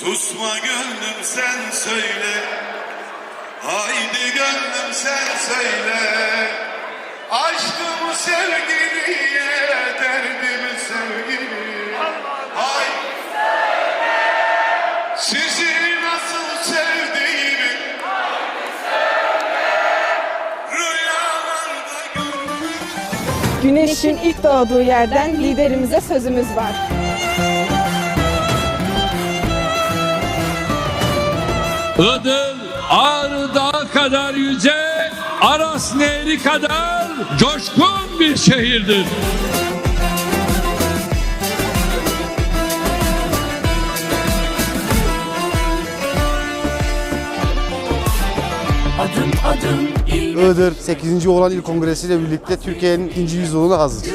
Susma gönlüm sen söyle. Haydi gönlüm sen söyle. Aşkımı sevgiliye Derdimi sevgiliye Hay Sizi nasıl sevdiğimi Rüyalarda Güneşin ilk doğduğu yerden liderimize sözümüz var. Iğdır Ağrı Dağı kadar yüce, Aras Nehri kadar coşkun bir şehirdir. Adım adım Iğdır 8. olan il kongresiyle birlikte Türkiye'nin ikinci yüzyılına hazır.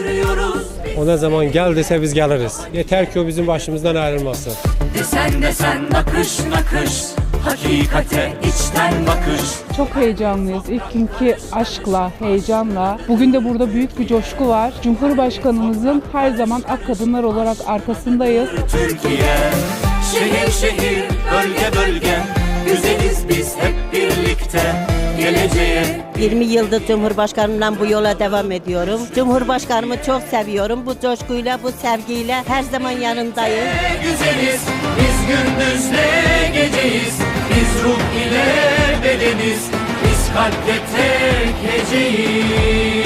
O ne zaman gel dese biz geliriz. Yeter ki o bizim başımızdan ayrılmasın. Desen desen nakış nakış Hakikate içten bakış Çok heyecanlıyız. İlk günkü aşkla, heyecanla. Bugün de burada büyük bir coşku var. Cumhurbaşkanımızın her zaman ak kadınlar olarak arkasındayız. Türkiye Şehir şehir bölge bölge Güzeliz biz hep birlikte Geleceğe 20 yıldır Cumhurbaşkanımla bu yola devam ediyorum. Cumhurbaşkanımı çok seviyorum. Bu coşkuyla, bu sevgiyle her zaman yanındayım. güzeliz Biz gündüzle geceyiz kalpte tek heceyiz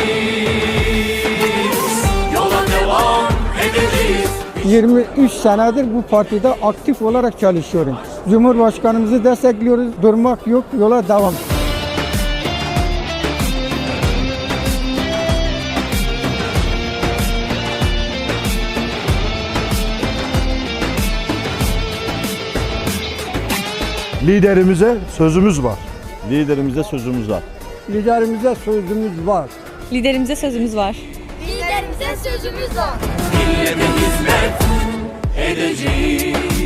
Yola devam edeceğiz 23 senedir bu partide aktif olarak çalışıyorum. Cumhurbaşkanımızı destekliyoruz. Durmak yok, yola devam. Liderimize sözümüz var. Liderimize sözümüz var. Liderimize sözümüz var. Liderimize sözümüz var. Liderimize sözümüz var. Millete hizmet edeceğiz